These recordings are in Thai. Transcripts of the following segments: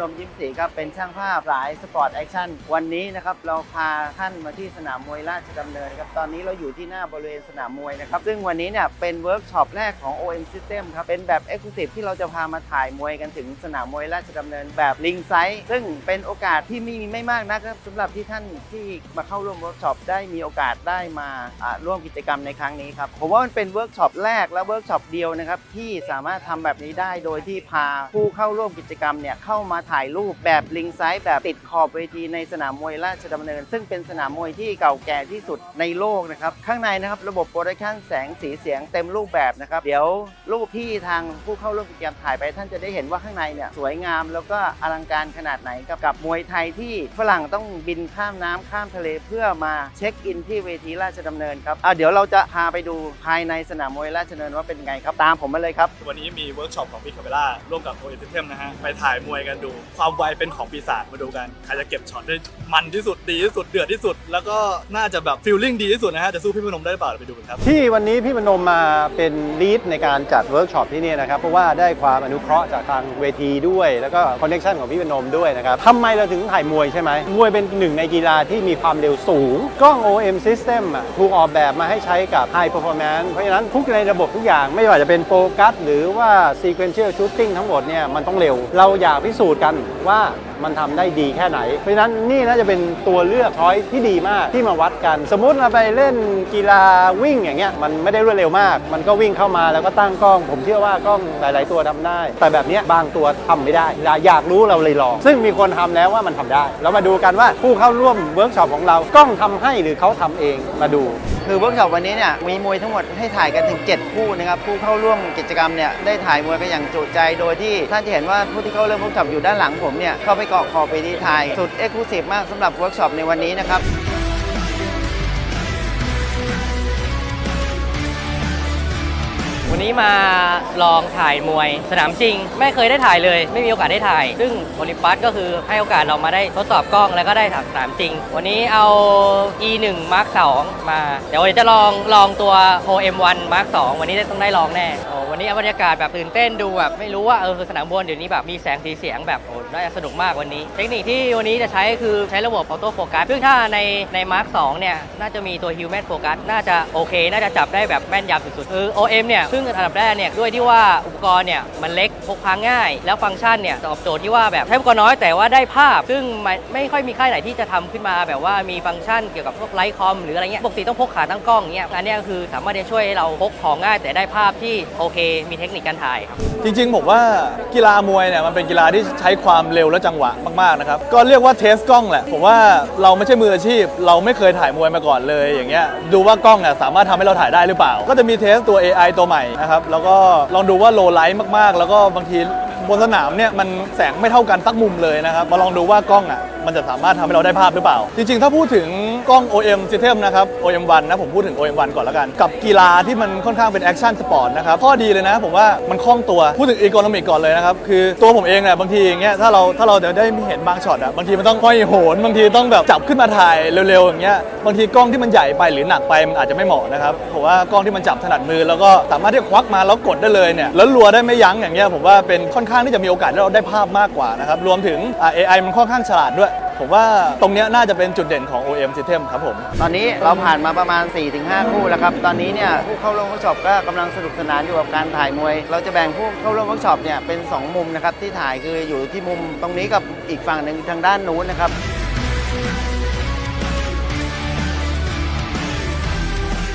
นมยิ้มศรีครับเป็นช่างภาพสายสปอร์ตแอคชั่นวันนี้นะครับเราพาท่านมาที่สนามมวยราชดำเนินครับตอนนี้เราอยู่ที่หน้าบริเวณสนามมวยนะครับซึ่งวันนี้เนี่ยเป็นเวิร์กช็อปแรกของ OM System ครับเป็นแบบ e x c l u s i v e ที่เราจะพามาถ่ายมวยกันถึงสนามมวยราชดำเนินแบบลิงไซส์ซึ่งเป็นโอกาสที่มีไม่มากนะครับสำหรับที่ท่านที่มาเข้าร่วมเวิร์กช็อปได้มีโอกาสได้มาอ่าร่วมกิจกรรมในครั้งนี้ครับผมว่ามันเป็นเวิร์กช็อปแรกและเวิร์กช็อปเดียวนะครับที่สามารถทำแบบนี้ได้โดยที่พาผู้เข้าร่วมกิจกรรมเนี่ยเข้ามาถ่ายรูปแบบลิงไซส์แบบติดขอบเวทีในสนามมวยราชดำเนิน ซึ่งเป็นสนามมวยที่เก่าแก่ที่สุดในโลกนะครับ ข้างในนะครับระบบโปรดักชันแสงสีเสียงเต็มรูปแบบนะครับ เดี๋ยวรูปที่ทางผู้เข้าร่วมกิจกรรมถ่ายไป ท่านจะได้เห็นว่าข้างในเนี่ยสวยงามแล้วก็อลังการขนาดไหนกับกับมวยไทยที่ฝรั่งต้องบินข้ามน้ำข้ามทะเลเพื่อมาเช็คอินที่เวทีราชดำเนินครับอะเดี๋ยวเราจะพาไปดูภายในสนามมวยราชดำเนินว่าเป็นไงครับตามผมมาเลยครับวันนี้มีเวิร์กช็อปของพี่คาเมล่าร่วมกับโอเอเทมนะฮะไปถ่ายมวยกันดูความไวเป็นของปีศาจมาดูกันใครจะเก็บช็อตได้มันที่สุดดีที่สุดเดือดที่สุด แล้วก็น่าจะแบบฟิลลิ่งดีที่สุดนะฮะจะสู้พี่พนมได้หรือเปล่าเดี๋ยวไปดูกันครับ ที่วันนี้พี่พนมมาเป็นลีดในการจัดเวิร์กช็อปที่นี่นะครับ เพราะว่าได้ความอนุเคราะห์จากทางเวทีด้วย แล้วก็คอนเนคชันของพี่พนมด้วยนะครับทำไมเราถึงถ่ายมวยใช่ไหมมวยเป็นหนึ่งในกีฬาที่มีความเร็วสูง กล้อง OM System อะถูกออกแบบมาให้ใช้กับ High Performance เพราะฉะนั้นทุกในระบบทุกอย่างไม่ว่าจะเป็นโฟกัสหรือว่า Sequential Shooting ทั้งหมดเนี่ยมันต้องเร็ว เราอยากพิสูจน์กันว่ามันทำได้ดีแค่ไหน เพราะฉะนั้นนี่น่าจะเป็นตัวเลือกช้อยที่ดีมากที่มาวัดกัน สมมุติเราไปเล่นกีฬาวิ่งอย่างเงี้ยมันไม่ได้รวดเร็วมาก มันก็วิ่งเข้ามาแล้วก็ตั้งกล้อง ผมเชื่อว่ากล้องหลาย ๆ ตัวทำได้ แต่แบบนี้บางตัวทำไม่ได้ อยากรู้เราเลยลอง ซึ่งมีคนทำแล้วว่ามันทำได้ เรามาดูกันว่าผู้เข้าร่วมเวิร์กช็อปของเรากล้องทำให้หรือเขาทำเองมาดู คือเวิร์กช็อปวันนี้เนี่ยมีมวยทั้งหมดให้ถ่ายกันถึง 7 คู่นะครับผู้เข้าร่วมกิจกรรมเนี่ยได้ถ่ายมวยกันอย่างจุใจ โดยที่ท่านจะเห็นว่าผู้ที่เข้าร่วมเวิร์กช็อปอยู่ด้านหลังผมเนี่ยเข้าไปเกาะคอไปที่ถ่ายสุดเอ็กซ์คลูซีฟมากสำหรับเวิร์กช็อปในวันนี้นะครับ วันนี้มาลองถ่ายมวยสนามจริง ไม่เคยได้ถ่ายเลย ไม่มีโอกาสได้ถ่าย ซึ่งโอลิมปัสก็คือให้โอกาสเรามาได้ทดสอบกล้องแล้วก็ได้ถ่ายสนามจริง วันนี้เอา E1 Mark 2มา เดี๋ยววันนี้จะลองลองตัว OM1 Mark 2วันนี้ต้องได้ลองแน่โอ้วันนี้บรรยากาศแบบตื่นเต้นดูแบบไม่รู้ว่าเออสนามบอลเดี๋ยวนี้แบบมีแสงสีเสียงแบบโอ้น่าจะสนุกมากวันนี้ เทคนิคที่วันนี้จะใช้คือใช้ระบบออโต้โฟกัสซึ่งถ้าในใน Mark 2เนี่ยน่าจะมีตัว Human Focus น่าจะโอเค น่าจะจับได้แบบแม่นยำสุดๆคือ OM เนี่ยซึ่งอันดับแรกเนี่ยด้วยที่ว่าอุปกรณ์เนี่ยมันเล็กพกพาง่าย แล้วฟังก์ชันเนี่ยตอบโจทย์ที่ว่าแบบใช้อุปกรณ์น้อยแต่ว่าได้ภาพ ซึ่งไม่ไม่ค่อยมีค่ายไหนที่จะทำขึ้นมาแบบว่ามีฟังก์ชันเกี่ยวกับพวกไลท์คอมหรืออะไรเงี้ยปกติต้องพกขาตั้งกล้องเงี้ยอันนี้คือสามารถจะช่วยให้เราพกของง่าย แต่ได้ภาพที่โอเค มีเทคนิคการถ่ายครับจริง ๆ ผมว่ากีฬามวยเนี่ยมันเป็นกีฬาที่ใช้ความเร็วและจังหวะมากๆนะครับก็เรียกว่าเทสกล้องแหละผมว่าเราไม่ใช่มืออาชีพ เราไม่เคยถ่ายมวยมาก่อนเลยอย่างเงี้ยดูว่ากล้องเนี่ยสามารถทำให้เราถ่ายได้หรือเปล่า ก็จะมีเทสตัว AI ตัวใหม่นะครับ แล้วก็ลองดูว่าโลไลท์มากๆ แล้วก็บางทีบนสนามเนี่ยมันแสงไม่เท่ากันสักมุมเลยนะครับ มาลองดูว่ากล้องอะ มันจะสามารถทำให้เราได้ภาพหรือเปล่า จริงๆ ถ้าพูดถึงกล้อง OM System นะครับ OM1 นะผมพูดถึง OM1 ก่อนแล้วกัน กับกีฬาที่มันค่อนข้างเป็นแอคชั่นสปอร์ตนะครับข้อดีเลยนะผมว่ามันคล่องตัวพูดถึงอีโคโนมิกก่อนเลยนะครับคือตัวผมเองเนี่ยบางทีอย่างเงี้ยถ้าเราถ้าเราเดี๋ยวได้เห็นบางช็อตอะบางทีมันต้องห้อยโหนบางทีต้องแบบจับขึ้นมาถ่ายเร็วๆอย่างเงี้ยบางทีกล้องที่มันใหญ่ไปหรือหนักไปมันอาจจะไม่เหมาะนะครับผมว่ากล้องที่มันจับถนัดมือ แล้วก็สามารถที่จะควักมาแล้วกดได้เลยเนี่ยแล้วรัวได้ไม่ยั้งอย่างเงี้ยผมว่าเป็นค่อนข้างที่จะมีโอกาสได้เราได้ภาพมากกว่านะครับรวมถึงอ่า AI มันค่อนข้างฉลาดด้วย ผมว่าตรงเนี้ยน่าจะเป็นจุดเด่นของ OM System ครับผม ตอนนี้เราผ่านมาประมาณ 4-5 คู่แล้วครับ ตอนนี้เนี่ยผู้เข้าร่วมเวิร์กช็อปก็กำลังสนุกสนานอยู่กับการถ่ายมวย เราจะแบ่งผู้เข้าร่วมเวิร์กช็อปเนี่ยเป็น 2 มุมนะครับที่ถ่ายคืออยู่ที่มุมตรงนี้กับอีกฝั่งหนึ่งทางด้านนู้นนะครับ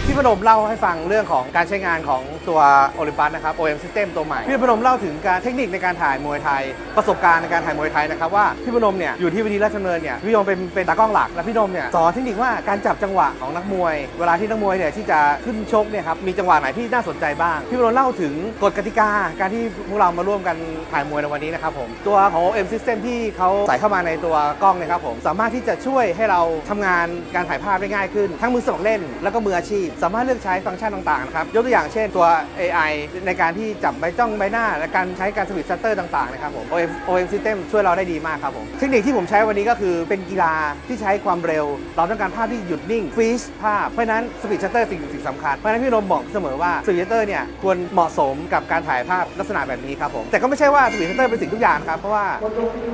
พี่พนมเล่าให้ฟังเรื่องของการใช้งานของตัวโอลิมปัสนะครับ OM System ตัวใหม่ พี่พนมเล่าถึงการเทคนิคในการถ่ายมวยไทย ประสบการณ์ในการถ่ายมวยไทยนะครับว่าพี่พนมเนี่ยอยู่ที่วิธีราชดำเนินเนี่ยพี่พนมเป็นเป็นตากล้องหลัก และพี่พนมเนี่ยสอนเทคนิคว่าการจับจังหวะของนักมวย เวลาที่นักมวยเนี่ยที่จะขึ้นชกเนี่ยครับมีจังหวะไหนที่น่าสนใจบ้าง พี่พนมเล่าถึงกฎกติกาการที่พวกเรามาร่วมกันถ่ายมวยในวันนี้นะครับผมตัวของ OM System ที่เขาใส่เข้ามาในตัวกล้องนะครับผมสามารถที่จะช่วยให้เราทำงานการถ่ายภาพได้ง่ายขึ้น ทั้งมือสมัครเล่นแล้วก็มืออาชีพสามารถเลือกใช้ฟังก์ชันต่างๆนะครับยกตัวอย่างเช่นตัว AI ในการที่จับใบจ้องใบหน้าและการใช้การสวิตชัตเตอร์ต่างๆนะครับผม OM OM System ช่วยเราได้ดีมากครับผมเทคนิคที่ผมใช้วันนี้ก็คือเป็นกีฬาที่ใช้ความเร็ว เราต้องการภาพที่หยุดนิ่งฟรีซภาพเพราะนั้นสวิตชัตเตอร์สิ่งสิ่งสำคัญเพราะนั้นพี่นมบอกเสมอว่าสวิตชัตเตอร์เนี่ยควรเหมาะสมกับการถ่ายภาพลักษณะแบบนี้ครับผมแต่ก็ไม่ใช่ว่าสวิตชัตเตอร์เป็นสิ่งทุกอย่างครับเพราะว่า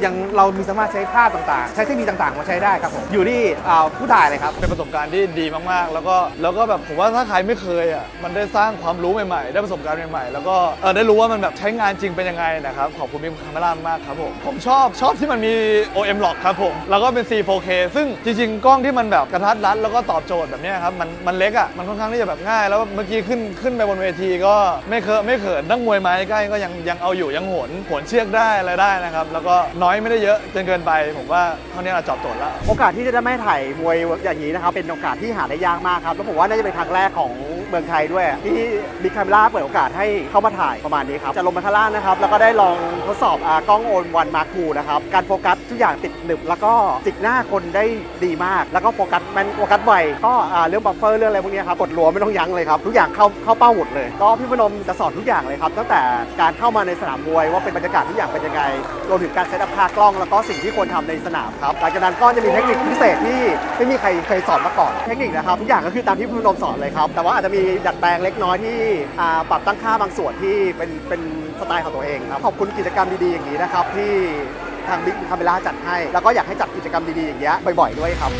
ยังเรามีสามารถใช้ภาพต่างๆ ใช้เทคนิคต่างๆมาใช้ได้ครับผมอยู่ที่ผู้ถ่ายเลยครับเป็นประสบการณ์ที่ดีมากๆ แล้วก็แล้วก็แบบผมว่าถ้าใครไม่เคยอะมันได้สร้างความรู้ใหม่ๆ ได้ประสบการณ์ใหม่ๆ แล้วก็เออได้รู้ว่ามันแบบใช้งานจริงเป็นยังไงนะครับขอบคุณพี่คาเมล่ามากครับผมผมชอบชอบที่มันมี OM Lock ครับผมแล้วก็เป็น C4K ซึ่งจริงๆ กล้องที่มันแบบกระทัดรัดแล้วก็ตอบโจทย์แบบนี้ครับมันมันเล็กอะมันค่อนข้างที่จะแบบง่าย แล้วเมื่อกี้ขึ้นขึ้นไปบนเวทีก็ไม่เคอะไม่เขินนักมวยไม้ใกล้ก็ยังยังเอาอยู่ยังโหนโหนเชือกได้อะไรได้นะครับแล้วก็น้อยไม่ได้เยอะจนเกินไป ผมว่าเท่านี้เราตอบโจทย์แล้วโอกาสที่จะได้ไม่ถ่ายมวยอย่างนี้นะครับเป็นโอกาสที่หาได้ยากมากครับแล้วผมว่าน่าจะเป็นครั้งแรกของเมืองไทยด้วย ที่บิ๊กคามล่าเปิดโอกาสให้เข้ามาถ่ายประมาณนี้ครับ จะลงมาข้างล่างนะครับ แล้วก็ได้ลองทดสอบอกล้องโอนวันมาร์คูนะครับ การโฟกัสทุกอย่างติดหนึบ แล้วก็จิกหน้าคนได้ดีมาก แล้วก็โฟกัสมันโฟกัสไวก็เรื่องบัฟเฟอร์เรื่องอะไรพวกนี้ครับกดรัวไม่ต้องยั้งเลยครับทุกอย่างเข้าเข้าเป้าหมดเลย ก็พี่พนมจะสอนทุกอย่างเลยครับตั้งแต่การเข้ามาในสนามมวยว่าเป็นบรรยากาศทุกอย่างเป็นยังไงรวมถึงการเซตอัพค่ากล้อง แล้วก็สิ่งที่ควรทำในสนามครับหลังจากนั้นก็จะมีเทคนิคพิเศษที่ไม่มีใครเคยสอนมาก่อนเทคนิคนะครับทุกอย่างก็คือตามที่พี่พนมสอนเลยครับ แต่ว่าอาจจะมีดัดแปลงเล็กน้อยที่ปรับตั้งค่าบางส่วนที่เป็นเป็นสไตล์ของตัวเองครับ ขอบคุณกิจกรรมดีๆอย่างนี้นะครับที่ทางบิ๊กคาเมล่าจัดให้ แล้วก็อยากให้จัดกิจกรรมดีๆอย่างเงี้ยบ่อยๆด้วยครับ